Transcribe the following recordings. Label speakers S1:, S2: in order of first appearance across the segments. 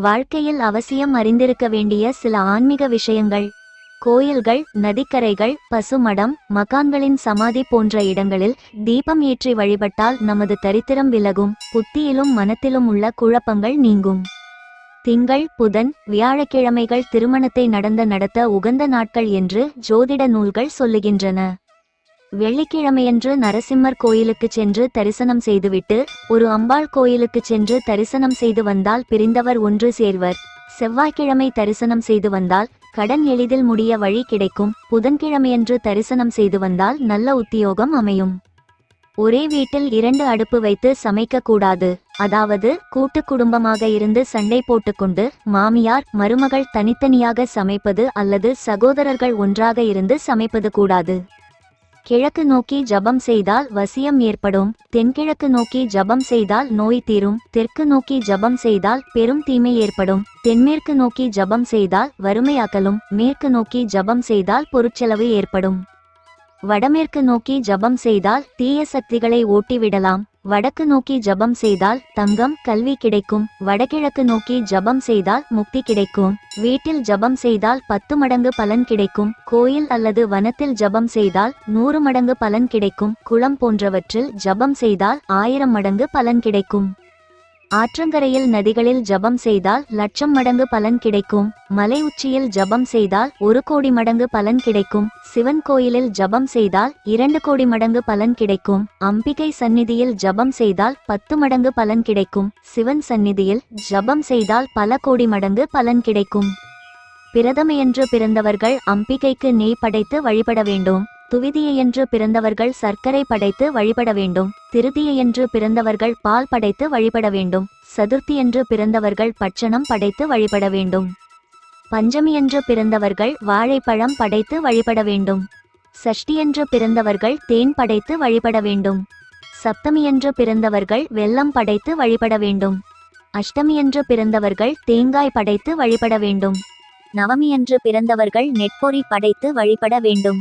S1: வாழ்க்கையில் அவசியம் அறிந்திருக்க வேண்டிய சில ஆன்மீக விஷயங்கள் கோயில்கள் நதிக்கரைகள் பசுமடம் மகான்களின் சமாதி போன்ற இடங்களில் தீபம் ஏற்றி வழிபட்டால் நமது தரித்திரம் விலகும் புத்தியிலும் மனத்திலும் உள்ள குழப்பங்கள் நீங்கும். திங்கள் புதன் வியாழக்கிழமைகள் திருமணத்தை நடந்த நடத்த உகந்த நாட்கள் என்று ஜோதிட நூல்கள் சொல்லுகின்றன. வெள்ளிக்கிழமையன்று நரசிம்மர் கோயிலுக்கு சென்று தரிசனம் செய்துவிட்டு ஒரு அம்பாள் கோயிலுக்கு சென்று தரிசனம் செய்து வந்தால் பிரிந்தவர் ஒன்று சேர்வர். செவ்வாய்க்கிழமை தரிசனம் செய்து வந்தால் கடன் எளிதில் முடிய வழி கிடைக்கும். புதன்கிழமையன்று தரிசனம் செய்து வந்தால் நல்ல உத்தியோகம் அமையும். ஒரே வீட்டில் இரண்டு அடுப்பு வைத்து சமைக்க கூடாது அதாவது கூட்டு குடும்பமாக இருந்து சண்டை போட்டுக்கொண்டு மாமியார் மருமகள் தனித்தனியாக சமைப்பது அல்லது சகோதரர்கள் ஒன்றாக இருந்து சமைப்பது கூடாது. கிழக்கு நோக்கி ஜபம் செய்தால் வசியம் ஏற்படும் தென்கிழக்கு நோக்கி ஜபம் செய்தால் நோய் தீரும் தெற்கு நோக்கி ஜபம் செய்தால் பெரும் தீமை ஏற்படும் தென்மேற்கு நோக்கி ஜபம் செய்தால் வறுமை அகலும் மேற்கு நோக்கி ஜபம் செய்தால் பொருட்செலவு ஏற்படும். வடமேற்கு நோக்கி ஜபம் செய்தால் தீய சக்திகளை ஓட்டிவிடலாம். வடக்கு நோக்கி ஜபம் செய்தால் தங்கம் கல்வி கிடைக்கும். வடகிழக்கு நோக்கி ஜபம் செய்தால் முக்தி கிடைக்கும். வீட்டில் ஜபம் செய்தால் பத்து மடங்கு பலன் கிடைக்கும். கோயில் அல்லது வனத்தில் ஜபம் செய்தால் நூறு மடங்கு பலன் கிடைக்கும். குளம் போன்றவற்றில் ஜபம் செய்தால் ஆயிரம் மடங்கு பலன் கிடைக்கும். ஆற்றங்கரையில் நதிகளில் ஜபம் செய்தால் லட்சம் மடங்கு பலன் கிடைக்கும். மலை உச்சியில் ஜபம் செய்தால் ஒரு கோடி மடங்கு பலன் கிடைக்கும். சிவன் கோயிலில் ஜபம் செய்தால் இரண்டு கோடி மடங்கு பலன் கிடைக்கும். அம்பிகை சந்நிதியில் ஜபம் செய்தால் பத்து மடங்கு பலன் கிடைக்கும். சிவன் சந்நிதியில் ஜபம் செய்தால் பல கோடி மடங்கு பலன் கிடைக்கும். பிரதமையன்று பிறந்தவர்கள் அம்பிகைக்கு நெய் படைத்து வழிபட வேண்டும். துவிதியையன்று பிறந்தவர்கள் சர்க்கரை படைத்து வழிபட வேண்டும் திருதியையன்று பிறந்தவர்கள் பால் படைத்து வழிபட வேண்டும் சதுர்த்தியன்று பிறந்தவர்கள் பட்சணம் படைத்து வழிபட வேண்டும். பஞ்சமியன்று பிறந்தவர்கள் வாழைப்பழம் படைத்து வழிபட வேண்டும். சஷ்டியன்று பிறந்தவர்கள் தேன் படைத்து வழிபட வேண்டும். சப்தமியன்று பிறந்தவர்கள் வெல்லம் படைத்து வழிபட வேண்டும். அஷ்டமியன்று பிறந்தவர்கள் தேங்காய் படைத்து வழிபட வேண்டும். நவமியன்று பிறந்தவர்கள் நெற்பொறி படைத்து வழிபட வேண்டும்.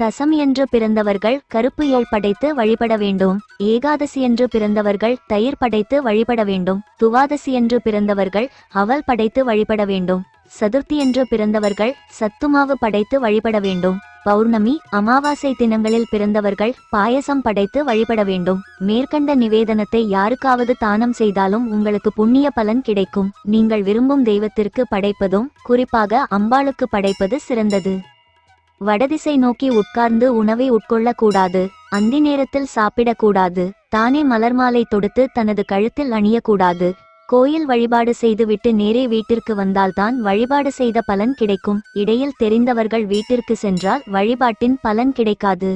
S1: தசமியன்று பிறந்தவர்கள் கருப்பு ஏழ் படைத்து வழிபட வேண்டும். ஏகாதசி என்று பிறந்தவர்கள் தயிர் படைத்து வழிபட வேண்டும். துவாதசி என்று பிறந்தவர்கள் அவல் படைத்து வழிபட வேண்டும். சதுர்த்தியன்று பிறந்தவர்கள் சத்துமாவு படைத்து வழிபட வேண்டும். பௌர்ணமி அமாவாசை தினங்களில் பிறந்தவர்கள் பாயசம் படைத்து வழிபட வேண்டும். மேற்கண்ட நிவேதனத்தை யாருக்காவது தானம் செய்தாலும் உங்களுக்கு புண்ணிய பலன் கிடைக்கும். நீங்கள் விரும்பும் தெய்வத்திற்கு படைப்பதும் குறிப்பாக அம்பாளுக்கு படைப்பது சிறந்தது. வடதிசை நோக்கி உட்கார்ந்து உணவை உட்கொள்ளக்கூடாது அந்தி நேரத்தில் சாப்பிடக்கூடாது தானே மலர் மாலை தொடுத்து தனது கழுத்தில் அணியக்கூடாது. கோயில் வழிபாடு செய்துவிட்டு நேரே வீட்டிற்கு வந்தால்தான் வழிபாடு செய்த பலன் கிடைக்கும். இடையில் தெரிந்தவர்கள் வீட்டிற்கு சென்றால் வழிபாட்டின் பலன் கிடைக்காது.